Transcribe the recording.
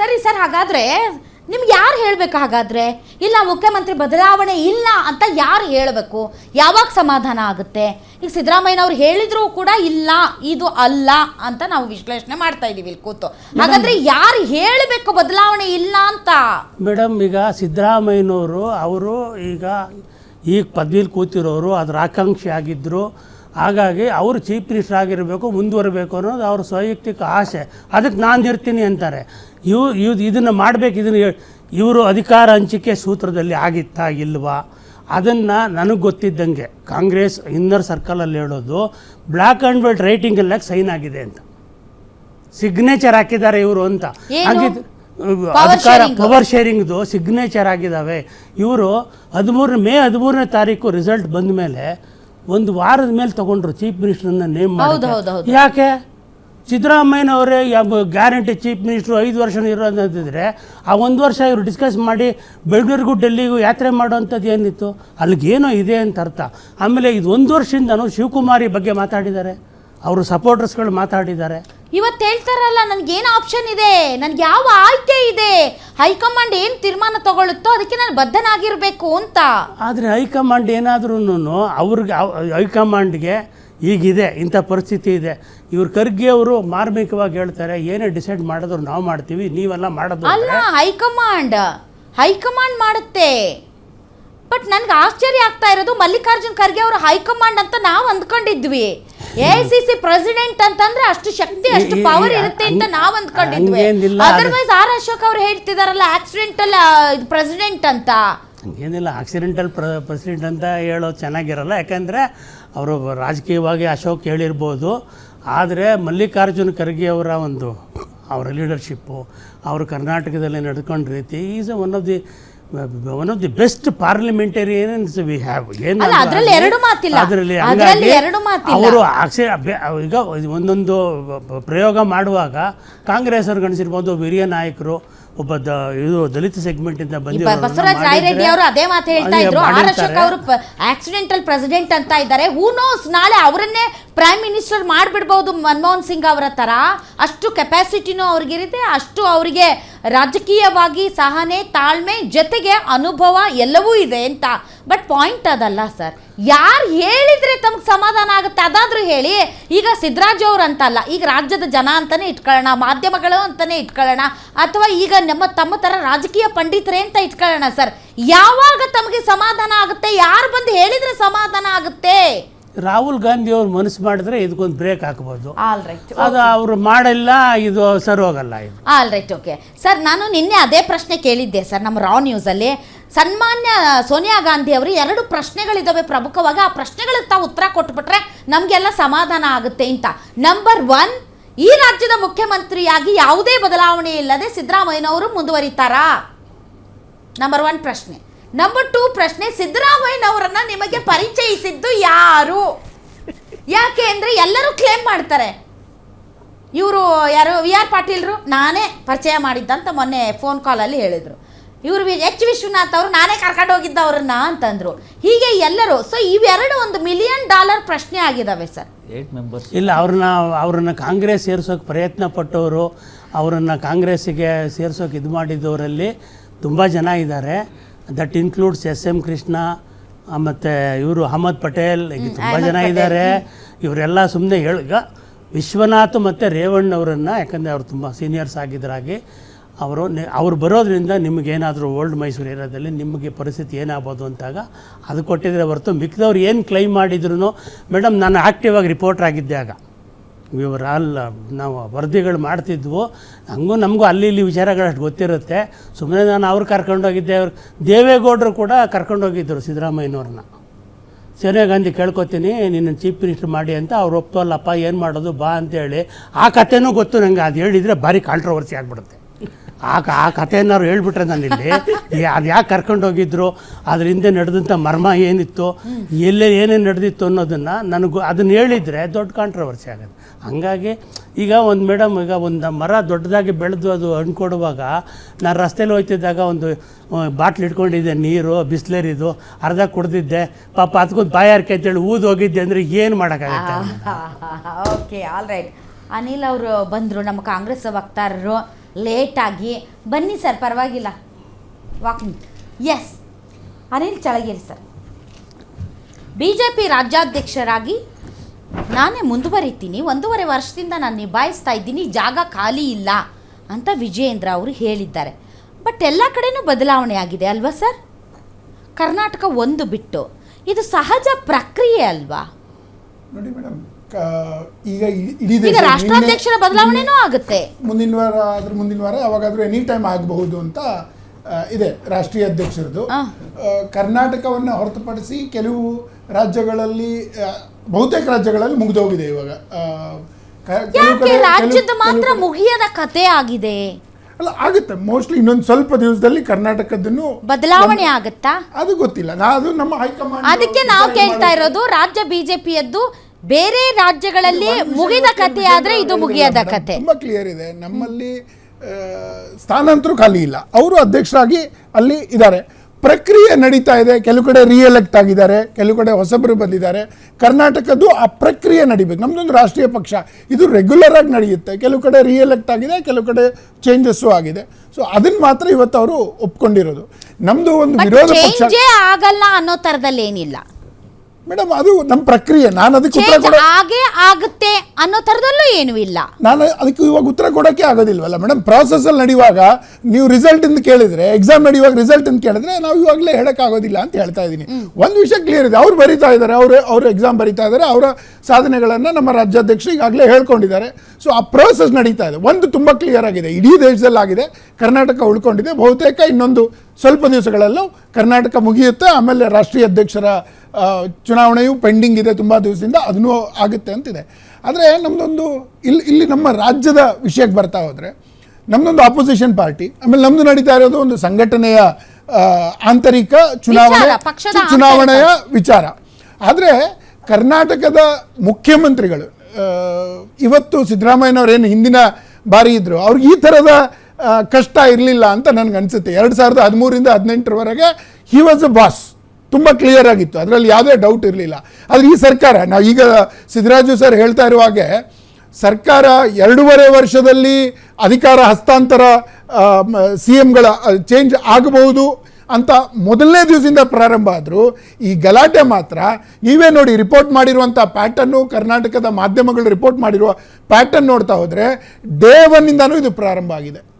ಸರಿ ಸರ್ ಹಾಗಾದ್ರೆ ನಿಮ್ಗೆ ಯಾರು ಹೇಳಬೇಕು ಹಾಗಾದರೆ? ಇಲ್ಲ ಮುಖ್ಯಮಂತ್ರಿ ಬದಲಾವಣೆ ಇಲ್ಲ ಅಂತ ಯಾರು ಹೇಳಬೇಕು? ಯಾವಾಗ ಸಮಾಧಾನ ಆಗುತ್ತೆ? ಈಗ ಸಿದ್ದರಾಮಯ್ಯನವ್ರು ಹೇಳಿದರೂ ಕೂಡ ಇಲ್ಲ ಇದು ಅಲ್ಲ ಅಂತ ನಾವು ವಿಶ್ಲೇಷಣೆ ಮಾಡ್ತಾ ಇದ್ದೀವಿ ಇಲ್ಲಿ ಕೂತು. ಹಾಗಾದರೆ ಯಾರು ಹೇಳಬೇಕು ಬದಲಾವಣೆ ಇಲ್ಲ ಅಂತ? ಮೇಡಮ್ ಈಗ ಸಿದ್ದರಾಮಯ್ಯನವರು ಅವರು ಈಗ ಈಗ ಪದವಿಲಿ ಕೂತಿರೋರು ಅದರ ಆಕಾಂಕ್ಷಿ ಆಗಿದ್ದರು ಹಾಗಾಗಿ ಅವರು ಚೀಫ್ ಮಿನಿಸ್ಟರ್ ಆಗಿರಬೇಕು ಮುಂದುವರಬೇಕು ಅನ್ನೋದು ಅವ್ರ ವೈಯಕ್ತಿಕ ಆಸೆ. ಅದಕ್ಕೆ ನಾನು ಇರ್ತೀನಿ ಅಂತಾರೆ. ಇವು ಇವ್ ಇದನ್ನು ಮಾಡಬೇಕು ಇದನ್ನು ಇವರು ಅಧಿಕಾರ ಹಂಚಿಕೆ ಸೂತ್ರದಲ್ಲಿ ಆಗಿತ್ತಾ ಇಲ್ವಾ? ಅದನ್ನು ನನಗೆ ಗೊತ್ತಿದ್ದಂಗೆ ಕಾಂಗ್ರೆಸ್ ಇನ್ನರ್ ಸರ್ಕಲಲ್ಲಿ ಹೇಳೋದು ಬ್ಲ್ಯಾಕ್ ಆ್ಯಂಡ್ ವೈಟ್ ರೈಟಿಂಗ್ ಎಲ್ಲ ಸೈನ್ ಆಗಿದೆ ಅಂತ. ಸಿಗ್ನೇಚರ್ ಹಾಕಿದ್ದಾರೆ ಇವರು ಅಂತ. ಹಾಗಿದ್ದು ಅಧಿಕಾರ. ಪವರ್ ಶೇರಿಂಗ್ದು ಸಿಗ್ನೇಚರ್ ಆಗಿದ್ದಾವೆ. ಇವರು ಹದಿಮೂರನೇ ಮೇ ಹದಿಮೂರನೇ ತಾರೀಕು ರಿಸಲ್ಟ್ ಬಂದ ಮೇಲೆ ಒಂದು ವಾರದ ಮೇಲೆ ತಗೊಂಡ್ರು ಚೀಫ್ ಮಿನಿಸ್ಟರ್ನ ನೇಮ್ ಮಾಡಿ. ಯಾಕೆ? ಸಿದ್ದರಾಮಯ್ಯನವರೇ ಗ್ಯಾರಂಟಿ ಚೀಫ್ ಮಿನಿಸ್ಟ್ರು ಐದು ವರ್ಷ ಇರೋದಂತಿದ್ರೆ ಆ ಒಂದು ವರ್ಷ ಇವರು ಡಿಸ್ಕಸ್ ಮಾಡಿ ಬೆಂಗಳೂರಿಗೂ ಡೆಲ್ಲಿಗೂ ಯಾತ್ರೆ ಮಾಡುವಂಥದ್ದು ಏನಿತ್ತು? ಅಲ್ಲಿಗೇನೋ ಇದೆ ಅಂತ ಅರ್ಥ. ಆಮೇಲೆ ಇದು ಒಂದು ವರ್ಷದಿಂದನೂ ಶಿವಕುಮಾರಿ ಬಗ್ಗೆ ಮಾತಾಡಿದ್ದಾರೆ. ಅವರು ಸಪೋರ್ಟರ್ಸ್ಗಳು ಮಾತಾಡಿದ್ದಾರೆ. ಇವತ್ತು ಹೇಳ್ತಾರಲ್ಲ ನನಗೆ ಏನು ಆಪ್ಷನ್ ಇದೆ? ನನಗೆ ಯಾವ ಆಯ್ಕೆ ಇದೆ? ಹೈಕಮಾಂಡ್ ಏನು ತೀರ್ಮಾನ ತಗೊಳ್ಳುತ್ತೋ ಅದಕ್ಕೆ ನಾನು ಬದ್ಧನಾಗಿರಬೇಕು ಅಂತ. ಆದರೆ ಹೈಕಮಾಂಡ್ ಏನಾದ್ರೂ ಅವ್ರಿಗೆ ಅವ್- ಹೈಕಮಾಂಡ್ಗೆ ಈಗಿದೆ ಇಂಥ ಪರಿಸ್ಥಿತಿ ಇದೆ. ಇವರು ಖರ್ಗೆ ಅವರು ಮಾರ್ಮಿಕವಾಗಿ ಹೇಳ್ತಾರೆ ಏನೇ ಡಿಸೈಡ್ ಮಾಡಿದ್ರು ನಾವು ಮಾಡ್ತೀವಿ ನೀವೆಲ್ಲ ಮಾಡೋದು ಅಲ್ಲ ಹೈಕಮಾಂಡ್ ಹೈಕಮಾಂಡ್ ಮಾಡುತ್ತೆ. ಬಟ್ ನನ್ಗೆ ಆಶ್ಚರ್ಯ ಆಗ್ತಾ ಇರೋದು ಮಲ್ಲಿಕಾರ್ಜುನ್ ಖರ್ಗೆ ಅವರು ಹೈಕಮಾಂಡ್ ಅಂತ ನಾವು ಅಂದ್ಕೊಂಡಿದ್ವಿ. ಎ ಸಿ ಸಿ ಪ್ರೆಸಿಡೆಂಟ್ ಅಂತಂದ್ರೆ ಅಷ್ಟು ಶಕ್ತಿ ಅಷ್ಟು ಪವರ್ ಇರುತ್ತೆ ಅಂತ ನಾವು ಅಂದ್ಕೊಂಡಿದ್ವಿ. ಅದರ್ವೈಸ್ ಆರ್ ಅಶೋಕ್ ಅವ್ರು ಹೇಳ್ತಿದಾರಲ್ಲ ಆಕ್ಸಿಡೆಂಟಲ್ ಪ್ರೆಸಿಡೆಂಟ್ ಅಂತ. ಏನಿಲ್ಲ ಆಕ್ಸಿಡೆಂಟಲ್ ಪ್ರೆಸಿಡೆಂಟ್ ಅಂತ ಹೇಳೋದು ಚೆನ್ನಾಗಿರಲ್ಲ. ಯಾಕಂದರೆ ಅವರು ರಾಜಕೀಯವಾಗಿ ಅಶೋಕ್ ಹೇಳಿರ್ಬೋದು. ಆದರೆ ಮಲ್ಲಿಕಾರ್ಜುನ ಖರ್ಗೆ ಅವರ ಒಂದು, ಅವರ ಲೀಡರ್ಶಿಪ್ಪು ಅವರು ಕರ್ನಾಟಕದಲ್ಲಿ ನಡ್ಕೊಂಡ ರೀತಿ is one of the one of the best parliamentarians we have ಏನು ಅದರಲ್ಲಿ ಎರಡು ಮಾತಿಲ್ಲ. ಅದರಲ್ಲಿ ಎರಡು ಮಾತಿಲ್ಲ. ಅವರು ಆಕ್ಷೆ ಈಗ ಒಂದೊಂದು ಪ್ರಯೋಗ ಮಾಡುವಾಗ ಕಾಂಗ್ರೆಸ್ ಅವರು ಗಣಿಸಿರ್ಬೋದು ಹಿರಿಯ ನಾಯಕರು ಒಬ್ಬ ದ ಇದು ದಲಿತ ಸೆಗ್ಮೆಂಟ್ ಇಂದ ಬಂದಿರೋ ಬಸವರಾಜ್ ರಾಯರೆಡ್ಡಿ ಅವರು ಅದೇ ಮಾತು ಹೇಳ್ತಾ ಇದ್ರು. ಆರ್ ಅಶೋಕ್ ಅವರು ಆಕ್ಸಿಡೆಂಟಲ್ ಪ್ರೆಸಿಡೆಂಟ್ ಅಂತ ಇದ್ದಾರೆ. ಹೂ ನೋಸ್ ನಾಳೆ ಅವರನ್ನೇ ಪ್ರೈಮ್ ಮಿನಿಸ್ಟರ್ ಮಾಡಿಬಿಡ್ಬೋದು ಮನಮೋಹನ್ ಸಿಂಗ್ ಅವರ ತರ. ಅಷ್ಟು ಕೆಪಾಸಿಟಿನೂ ಅವ್ರಿಗಿರುತ್ತೆ. ಅಷ್ಟು ಅವರಿಗೆ ರಾಜಕೀಯವಾಗಿ ಸಹನೆ, ತಾಳ್ಮೆ ಜೊತೆಗೆ ಅನುಭವ ಎಲ್ಲವೂ ಇದೆ ಅಂತ. ಬಟ್ ಪಾಯಿಂಟ್ ಅದಲ್ಲ ಸರ್ ಯಾರು ಹೇಳಿದ್ರೆ ತಮ್ಗೆ ಸಮಾಧಾನ ಆಗುತ್ತೆ? ಅದಾದರೂ ಹೇಳಿ. ಈಗ ಸಿದ್ದರಾಜ್ ಅವ್ರು ಅಂತಲ್ಲ, ಈಗ ರಾಜ್ಯದ ಜನ ಅಂತಲೇ ಇಟ್ಕೊಳ್ಳೋಣ, ಮಾಧ್ಯಮಗಳು ಅಂತಲೇ ಇಟ್ಕೊಳ್ಳೋಣ, ಅಥವಾ ಈಗ ನಮ್ಮ ತಮ್ಮ ಥರ ರಾಜಕೀಯ ಪಂಡಿತರೇ ಅಂತ ಇಟ್ಕೊಳ್ಳೋಣ ಸರ್ ಯಾವಾಗ ತಮಗೆ ಸಮಾಧಾನ ಆಗುತ್ತೆ? ಯಾರು ಬಂದು ಹೇಳಿದ್ರೆ ಸಮಾಧಾನ ಆಗುತ್ತೆ? ರಾಹುಲ್ ಗಾಂಧಿ ಅವ್ರು ಮನಸ್ಸು ಮಾಡಿದ್ರೆ ಇದಕ್ಕೊಂದು ಬ್ರೇಕ್ ಹಾಕ್ಬೋದು. ಆಲ್ ರೈಟ್ ಅದು ಅವರು ಮಾಡಲ್ಲ ಇದು ಸರಿ ಹೋಗಲ್ಲ ಇದು. ಆಲ್ ರೈಟ್ ಓಕೆ ಸರ್ ನಾನು ನಿನ್ನೆ ಅದೇ ಪ್ರಶ್ನೆ ಕೇಳಿದ್ದೆ ಸರ್ ನಮ್ಮ ರಾ ನ್ಯೂಸಲ್ಲಿ ಸನ್ಮಾನ್ಯ ಸೋನಿಯಾ ಗಾಂಧಿ ಅವರು ಎರಡು ಪ್ರಶ್ನೆಗಳಿದ್ದಾವೆ ಪ್ರಮುಖವಾಗಿ. ಆ ಪ್ರಶ್ನೆಗಳಿಗೆ ತಾವು ಉತ್ತರ ಕೊಟ್ಬಿಟ್ರೆ ನಮಗೆಲ್ಲ ಸಮಾಧಾನ ಆಗುತ್ತೆ ಅಂತ ನಂಬರ್ ಒನ್ ಈ ರಾಜ್ಯದ ಮುಖ್ಯಮಂತ್ರಿಯಾಗಿ ಯಾವುದೇ ಬದಲಾವಣೆ ಇಲ್ಲದೆ ಸಿದ್ದರಾಮಯ್ಯನವರು ಮುಂದುವರಿತಾರಾ? ನಂಬರ್ ಒನ್ ಪ್ರಶ್ನೆ. ನಂಬರ್ ಟೂ ಪ್ರಶ್ನೆ ಸಿದ್ದರಾಮಯ್ಯನವರನ್ನ ನಿಮಗೆ ಪರಿಚಯಿಸಿದ್ದು ಯಾರು? ಯಾಕೆ ಅಂದರೆ ಎಲ್ಲರೂ ಕ್ಲೇಮ್ ಮಾಡ್ತಾರೆ. ಇವರು ಯಾರು? ವಿ ಆರ್ ಪಾಟೀಲ್ರು? ನಾನೇ ಪರಿಚಯ ಮಾಡಿದ್ದಂತ ಮೊನ್ನೆ ಫೋನ್ ಕಾಲಲ್ಲಿ ಹೇಳಿದರು. ಇವರು ವಿ ಎಚ್ ವಿಶ್ವನಾಥ್ ಅವರು ನಾನೇ ಕರ್ಕೊಂಡು ಹೋಗಿದ್ದ ಅವ್ರನ್ನ ಅಂತಂದರು. ಹೀಗೆ ಎಲ್ಲರೂ ಸೊ ಇವೆರಡು ಒಂದು ಮಿಲಿಯನ್ ಡಾಲರ್ ಪ್ರಶ್ನೆ ಆಗಿದ್ದಾವೆ ಸರ್. ಏಟ್ ಮೆಂಬರ್ಸ್ ಇಲ್ಲ ಅವ್ರನ್ನ ಅವ್ರನ್ನ ಕಾಂಗ್ರೆಸ್ ಸೇರ್ಸೋಕೆ ಪ್ರಯತ್ನ ಪಟ್ಟವರು ಅವರನ್ನು ಕಾಂಗ್ರೆಸ್ಸಿಗೆ ಸೇರ್ಸೋಕೆ ಇದು ಮಾಡಿದ್ದವರಲ್ಲಿ ತುಂಬ ಜನ ಇದ್ದಾರೆ. That includes S M Krishna ಮತ್ತು ಇವರು ಅಹಮದ್ ಪಟೇಲ್ ತುಂಬ ಜನ. ಇದ್ದಾರೆ ಇವರೆಲ್ಲ ಸುಮ್ಮನೆ ಈಗ ವಿಶ್ವನಾಥ್ ಮತ್ತು ರೇವಣ್ಣವರನ್ನು ಯಾಕಂದರೆ ಅವ್ರು ತುಂಬ ಸೀನಿಯರ್ಸ್ ಆಗಿದ್ದರಾಗಿ ಅವರು ನೆ ಅವ್ರು ಬರೋದ್ರಿಂದ ನಿಮಗೇನಾದರೂ ಓಲ್ಡ್ ಮೈಸೂರು ಏರಿಯಾದಲ್ಲಿ ನಿಮಗೆ ಪರಿಸ್ಥಿತಿ ಏನಾಗ್ಬೋದು ಅಂತಾಗ ಅದು ಕೊಟ್ಟಿದ್ರೆ ಹೊರತು ಮಿಕ್ಕಿದವ್ರು ಏನು ಕ್ಲೈಮ್ ಮಾಡಿದ್ರು ಮೇಡಮ್ ನಾನು ಆ್ಯಕ್ಟಿವಾಗಿ ರಿಪೋರ್ಟರ್ ಆಗಿದ್ದೆ ಆಗ ಇವರು ಅಲ್ಲ, ನಾವು ವರದಿಗಳು ಮಾಡ್ತಿದ್ವು. ಹಂಗೂ ನಮಗೂ ಅಲ್ಲಿ ಇಲ್ಲಿ ವಿಚಾರಗಳಷ್ಟು ಗೊತ್ತಿರುತ್ತೆ. ಸುಮ್ಮನೆ ನಾನು ಅವ್ರು ಕರ್ಕೊಂಡೋಗಿದ್ದೆ ಅವ್ರು ದೇವೇಗೌಡರು ಕೂಡ ಕರ್ಕೊಂಡೋಗಿದ್ದರು ಸಿದ್ದರಾಮಯ್ಯನವ್ರನ್ನ. ಸೋನಿಯಾ ಗಾಂಧಿ ಕೇಳ್ಕೊತೀನಿ, ನಿನ್ನ ಚೀಫ್ ಮಿನಿಸ್ಟರ್ ಮಾಡಿ ಅಂತ ಅವ್ರು ಒಪ್ತೋಲ್ಲಪ್ಪ ಏನು ಮಾಡೋದು ಬಾ ಅಂತೇಳಿ. ಆ ಕಥೆನೂ ಗೊತ್ತು ನನಗೆ ಅದು ಹೇಳಿದರೆ ಭಾರಿ ಕಾಂಟ್ರವರ್ಸಿ ಆಗಿಬಿಡುತ್ತೆ. ಆ ಆ ಕಥೆಯನ್ನಾರು ಹೇಳ್ಬಿಟ್ರೆ ಇಲ್ಲಿ. ಅದು ಯಾಕೆ ಕರ್ಕೊಂಡು ಹೋಗಿದ್ರು? ಅದ್ರ ಹಿಂದೆ ನಡೆದಂಥ ಮರ್ಮ ಏನಿತ್ತು? ಎಲ್ಲೇ ಏನೇನು ನಡೆದಿತ್ತು ಅನ್ನೋದನ್ನು ನನಗೆ ಅದನ್ನು ಹೇಳಿದರೆ ದೊಡ್ಡ ಕಾಂಟ್ರವರ್ಸಿ ಆಗುತ್ತೆ. ಹಂಗಾಗಿ ಈಗ ಒಂದು ಮೇಡಮ್ ಈಗ ಒಂದು ಮರ ದೊಡ್ಡದಾಗಿ ಬೆಳೆದು ಅದು ಹಣ್ಣು ಕೊಡುವಾಗ ನಾನು ರಸ್ತೆಯಲ್ಲಿ ಹೋಗ್ತಿದ್ದಾಗ ಒಂದು ಬಾಟ್ಲ್ ಇಟ್ಕೊಂಡಿದ್ದೆ ನೀರು, ಬಿಸ್ಲೇರಿದು, ಅರ್ಧ ಕುಡ್ದಿದ್ದೆ. ಪಾಪ ಅದಕ್ಕೊಂದು ಬಾಯಾರಿಕೆ ಅಂತೇಳಿ ಊದು ಹೋಗಿದ್ದೆ ಅಂದರೆ ಏನು ಮಾಡೋಕ್ಕಾಗತ್ತೆ? ಓಕೆ ಆಲ್ ರೈಟ್ ಅನಿಲ್ ಅವರು ಬಂದರು, ನಮ್ಮ ಕಾಂಗ್ರೆಸ್ ವಕ್ತಾರರು. ಲೇಟಾಗಿ. ಬನ್ನಿ ಸರ್, ಪರವಾಗಿಲ್ಲ. Walking S Anil Chalageri sir. B J P ರಾಜ್ಯಾಧ್ಯಕ್ಷರಾಗಿ ನಾನೇ ಮುಂದುವರಿತೀನಿ. ಒಂದೂವರೆ ವರ್ಷದಿಂದ ನಾನು ನಿಭಾಯಿಸ್ತಾ ಇದ್ದೀನಿ. ಜಾಗ ಖಾಲಿ ಇಲ್ಲ ಅಂತ ವಿಜಯೇಂದ್ರ ಅವರು ಹೇಳಿದ್ದಾರೆ. ಬಟ್ ಎಲ್ಲ ಕಡೆಯೂ ಬದಲಾವಣೆ ಆಗಿದೆ ಅಲ್ವಾ ಸರ್? ಕರ್ನಾಟಕ ಒಂದು ಬಿಟ್ಟು. ಇದು ಸಹಜ ಪ್ರಕ್ರಿಯೆ ಅಲ್ವಾ? ನೋಡಿ ಮೇಡಮ್ ಈಗ ಈಗ ರಾಷ್ಟ್ರಾಧ್ಯಕ್ಷರ ಬದಲಾವಣೆನೂ ಆಗುತ್ತೆ. ಮುಂದಿನ ವಾರ ಆದ್ರೆ ಮುಂದಿನ ವಾರ ಯಾವಾಗಾದ್ರೂ ಎನಿ ಟೈಮ್ ಆಗಬಹುದು ಅಂತ ಇದೆ ರಾಷ್ಟ್ರೀಯ ಅಧ್ಯಕ್ಷರದು ಆ. ಆ, ಕರ್ನಾಟಕವನ್ನು ಹೊರತುಪಡಿಸಿ ಕೆಲವು ರಾಜ್ಯಗಳಲ್ಲಿ ಬಹುತೇಕ ರಾಜ್ಯಗಳಲ್ಲಿ ಮುಗಿದೋಗಿದೆ ಇವಾಗ. ರಾಜ್ಯದ ಮಾತ್ರ ಮುಗಿಯದ ಕತೆ ಆಗಿದೆ. ಅಲ್ಲ ಆಗುತ್ತೆ. ಮೋಸ್ಟ್ಲಿ ಇನ್ನೊಂದು ಸ್ವಲ್ಪ ದಿವಸದಲ್ಲಿ ಕರ್ನಾಟಕದನ್ನು ಬದಲಾವಣೆ ಆಗುತ್ತಾ? ಅದು ಗೊತ್ತಿಲ್ಲ. ಅದು ನಮ್ಮ ಹೈಕಮಾಂಡ್ ಅದಕ್ಕೆ ನಾವು ಕೇಳ್ತಾ ಇರೋದು ರಾಜ್ಯ ಬಿಜೆಪಿಯದ್ದು ಬೇರೆ ರಾಜ್ಯಗಳಲ್ಲಿ ಮುಗಿದ ಕತೆ ಆದ್ರೆ ಇದು ಮುಗಿಯದ ಕತೆ. ತುಂಬಾ ಕ್ಲಿಯರ್ ಇದೆ. ನಮ್ಮಲ್ಲಿ ಸ್ಥಾನಾಂತರ ಖಾಲಿ ಇಲ್ಲ. ಅವರು ಅಧ್ಯಕ್ಷರಾಗಿ ಅಲ್ಲಿ ಇದ್ದಾರೆ. ಪ್ರಕ್ರಿಯೆ ನಡೀತಾ ಇದೆ. ಕೆಲವು ಕಡೆ ರಿಎಲೆಕ್ಟ್ ಆಗಿದ್ದಾರೆ. ಕೆಲವು ಕಡೆ ಹೊಸಬರು ಬಂದಿದ್ದಾರೆ. ಕರ್ನಾಟಕದ್ದು ಆ ಪ್ರಕ್ರಿಯೆ ನಡಿಬೇಕು. ನಮ್ದೊಂದು ರಾಷ್ಟ್ರೀಯ ಪಕ್ಷ. ಇದು ರೆಗ್ಯುಲರ್ ಆಗಿ ನಡೆಯುತ್ತೆ. ಕೆಲವು ಕಡೆ ರಿಎಲೆಕ್ಟ್ ಆಗಿದೆ ಕೆಲವು ಕಡೆ ಚೇಂಜಸ್ಸು ಆಗಿದೆ. ಸೊ ಅದನ್ನ ಮಾತ್ರ ಇವತ್ತು ಅವರು ಒಪ್ಕೊಂಡಿರೋದು. ನಮ್ಮದು ಒಂದು ವಿರೋಧ ಪಕ್ಷ ಆಗಲ್ಲ ಅನ್ನೋ ತರದಲ್ಲಿ ಏನಿಲ್ಲ. ಮೇಡಮ್ ಅದು ನಮ್ಮ ಪ್ರಕ್ರಿಯೆ. ನಾನು ಅದಕ್ಕೆ ಉತ್ತರ ಚೇಂಜ್ ಕೊಡ ಆಗೇ ಆಗುತ್ತೆ ಅನ್ನೋ ತರದಲ್ಲೂ ಏನೂ ಇಲ್ಲ. ನಾನು ಅದಕ್ಕೆ ಇವಾಗ ಉತ್ತರ ಕೊಡೋಕ್ಕೆ ಆಗೋದಿಲ್ವಲ್ಲ? ಮೇಡಮ್ ಪ್ರಾಸೆಸ್ಸಲ್ಲಿ ನಡೆಯುವಾಗ ನೀವು ರಿಸಲ್ಟ್ ಇಂದ ಕೇಳಿದ್ರೆ ಎಕ್ಸಾಮ್ ನಡೆಯುವಾಗ ರಿಸಲ್ಟ್ ಅಂತ ಕೇಳಿದ್ರೆ ನಾವು ಇವಾಗಲೇ ಹೇಳೋಕ್ಕಾಗೋದಿಲ್ಲ ಅಂತ ಹೇಳ್ತಾ ಇದ್ದೀನಿ. ಒಂದು ವಿಷಯ ಕ್ಲಿಯರ್ ಇದೆ. ಅವ್ರು ಬರೀತಾ ಇದ್ದಾರೆ ಅವರು ಅವರು ಎಕ್ಸಾಮ್ ಬರೀತಾ ಇದ್ದಾರೆ ಅವರ ಸಾಧನೆಗಳನ್ನು ನಮ್ಮ ರಾಜ್ಯಾಧ್ಯಕ್ಷ ಈಗಾಗಲೇ ಹೇಳ್ಕೊಂಡಿದ್ದಾರೆ. ಸೊ ಆ ಪ್ರೋಸೆಸ್ ನಡೀತಾ ಇದೆ. ಒಂದು ತುಂಬ ಕ್ಲಿಯರ್ ಆಗಿದೆ. ಇಡೀ ದೇಶದಲ್ಲಾಗಿದೆ. ಕರ್ನಾಟಕ ಉಳ್ಕೊಂಡಿದೆ. ಬಹುತೇಕ ಇನ್ನೊಂದು ಸ್ವಲ್ಪ ದಿವಸಗಳಲ್ಲೂ ಕರ್ನಾಟಕ ಮುಗಿಯುತ್ತೆ. ಆಮೇಲೆ ರಾಷ್ಟ್ರೀಯ ಅಧ್ಯಕ್ಷರ ಚುನಾವಣೆಯು ಪೆಂಡಿಂಗ್ ಇದೆ ತುಂಬ ದಿವಸದಿಂದ. ಅದನ್ನೂ ಆಗುತ್ತೆ ಅಂತಿದೆ. ಆದರೆ ನಮ್ಮದೊಂದು ಇಲ್ಲಿ ಇಲ್ಲಿ ನಮ್ಮ ರಾಜ್ಯದ ವಿಷಯಕ್ಕೆ ಬರ್ತಾ ಹೋದರೆ ನಮ್ಮದೊಂದು ಆಪೋಸಿಷನ್ ಪಾರ್ಟಿ ಆಮೇಲೆ ನಮ್ಮದು ನಡೀತಾ ಇರೋದು ಒಂದು ಸಂಘಟನೆಯ ಆಂತರಿಕ ಚುನಾವಣೆ ಚುನಾವಣೆಯ ವಿಚಾರ. ಆದರೆ ಕರ್ನಾಟಕದ ಮುಖ್ಯಮಂತ್ರಿಗಳು ಇವತ್ತು ಸಿದ್ದರಾಮಯ್ಯನವರೇನು ಹಿಂದಿನ ಬಾರಿ ಇದ್ದರು ಅವ್ರಿಗೆ ಈ ಥರದ ಕಷ್ಟ ಇರಲಿಲ್ಲ ಅಂತ ನನಗೆ ಅನಿಸುತ್ತೆ. ಎರಡು ಸಾವಿರದ ಹದಿಮೂರಿಂದ ಹದಿನೆಂಟರವರೆಗೆ ಹಿ ವಾಸ್ ಅ ಬಾಸ್ ತುಂಬ ಕ್ಲಿಯರ್ ಆಗಿತ್ತು. ಅದರಲ್ಲಿ ಯಾವುದೇ ಡೌಟ್ ಇರಲಿಲ್ಲ. ಆದರೆ ಈ ಸರ್ಕಾರ, ನಾವು ಈಗ ಸಿದ್ದರಾಜು ಸರ್ ಹೇಳ್ತಾ ಇರುವಾಗೆ ಸರ್ಕಾರ ಎರಡೂವರೆ ವರ್ಷದಲ್ಲಿ ಅಧಿಕಾರ ಹಸ್ತಾಂತರ ಸಿ ಎಮ್ಗಳ ಚೇಂಜ್ ಆಗಬಹುದು ಅಂತ ಮೊದಲನೇ ದಿವಸದಿಂದ ಪ್ರಾರಂಭ ಆದರೂ, ಈ ಗಲಾಟೆ ಮಾತ್ರ ನೀವೇ ನೋಡಿ ರಿಪೋರ್ಟ್ ಮಾಡಿರುವಂಥ ಪ್ಯಾಟರ್ನು ಕರ್ನಾಟಕದ ಮಾಧ್ಯಮಗಳು ರಿಪೋರ್ಟ್ ಮಾಡಿರುವ ಪ್ಯಾಟರ್ನ್ ನೋಡ್ತಾ ಹೋದರೆ ಡೇ ಒನ್ನಿಂದನೂ ಇದು ಪ್ರಾರಂಭ ಆಗಿದೆ.